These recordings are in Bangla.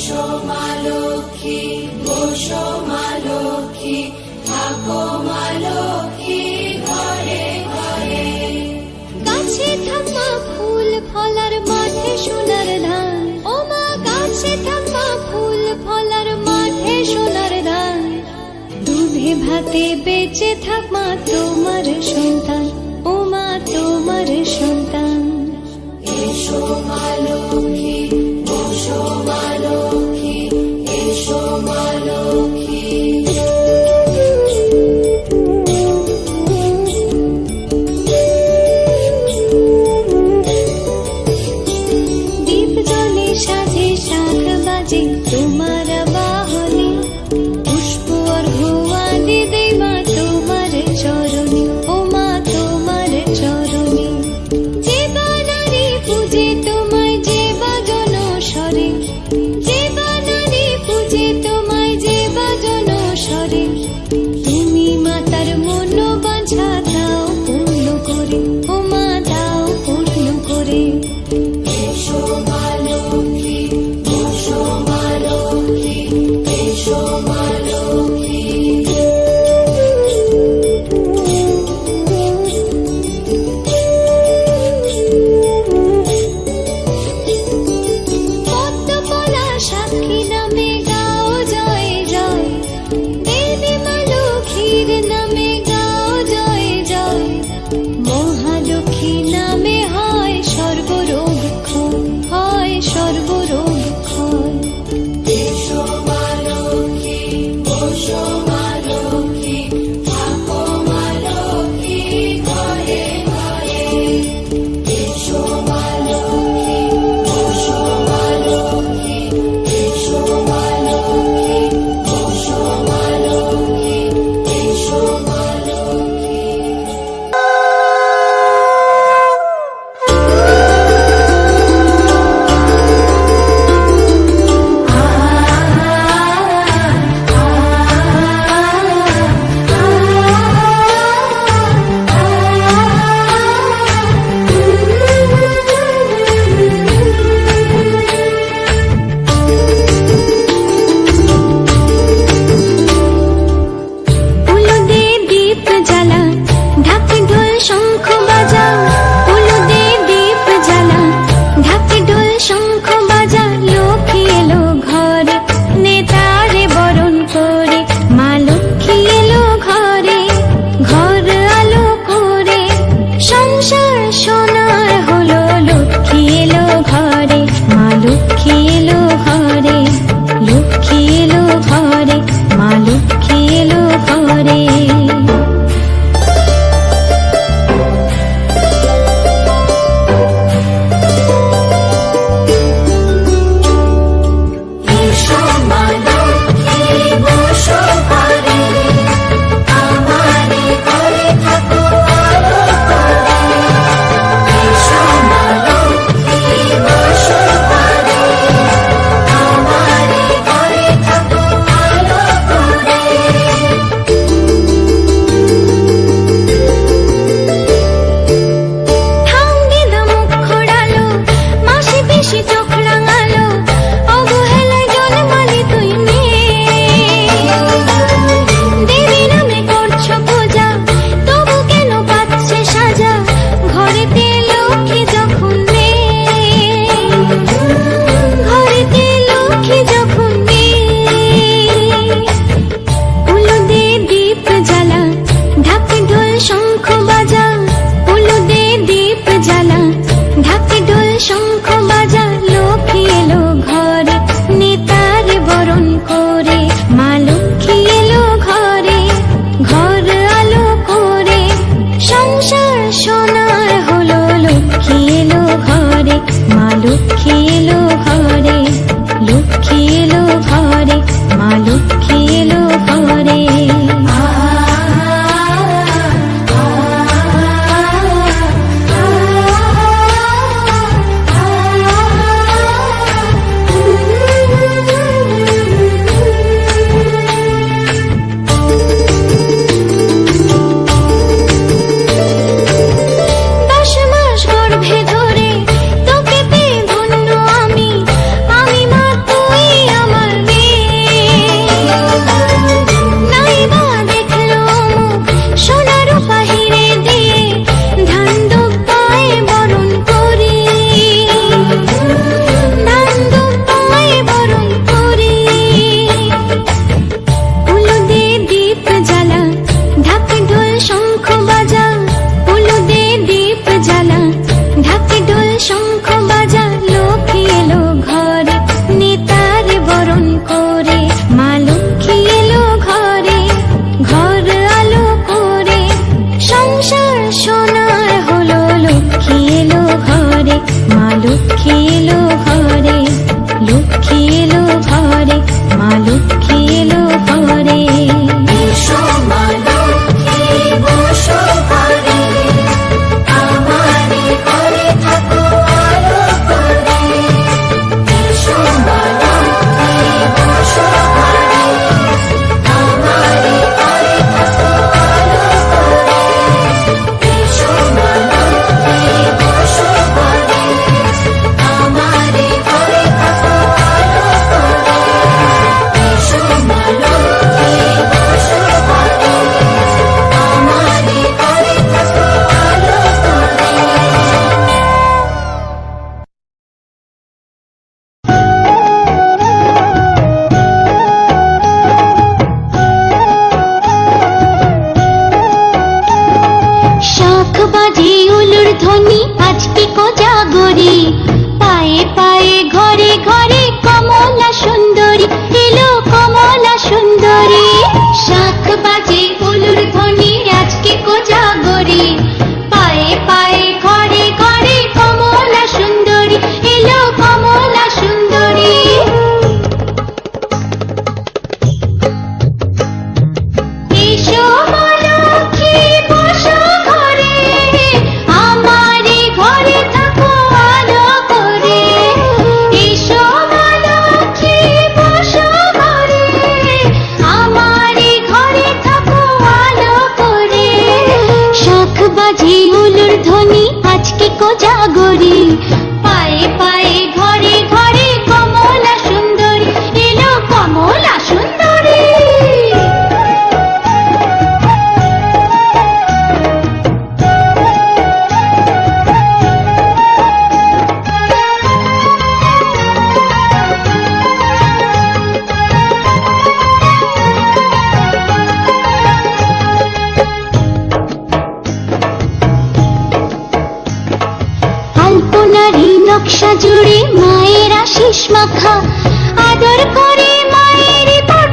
এসো মা ফুল ফলার মাঠে সোনার ধান। ও মা গাছে ফুল ফলার মাঠে সোনার ধান। দুধে ভাতে বেঁচে থাক মা তোমার সন্তান। ও মা তোমার সন্তান। এসো show বাসা জুড়ে মায়ের আশিস মাখা। আদর করে মায়ের পট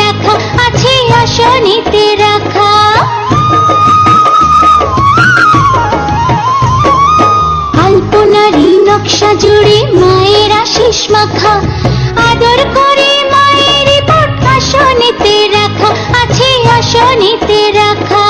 রাখা, আছে আসনেতে রাখা। আলপনারি নকশা জুড়ে মায়ের আশিস মাখা। আদর করে মায়ের পট আসনেতে রাখা, আছে আসনেতে রাখা।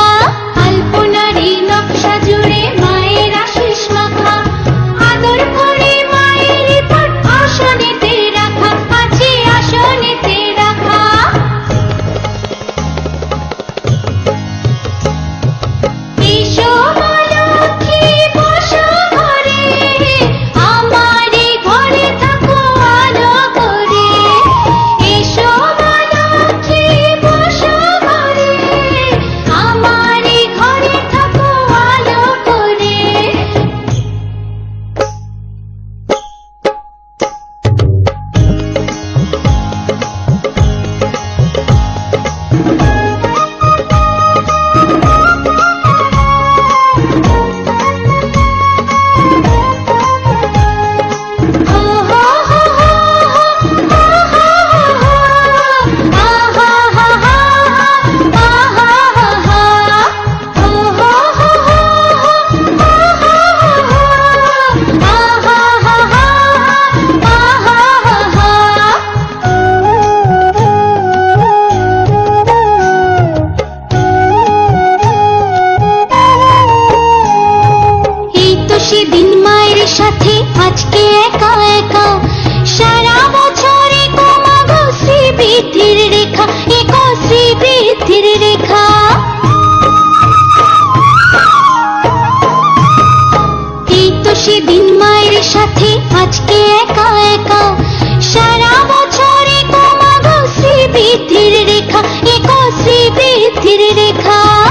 এই তো সেদিন মায়ের সাথে আজকে একা একা সারা বছরে কমাগো শ্রীবৃদ্ধির রেখা একো শ্রীবৃদ্ধির রেখা।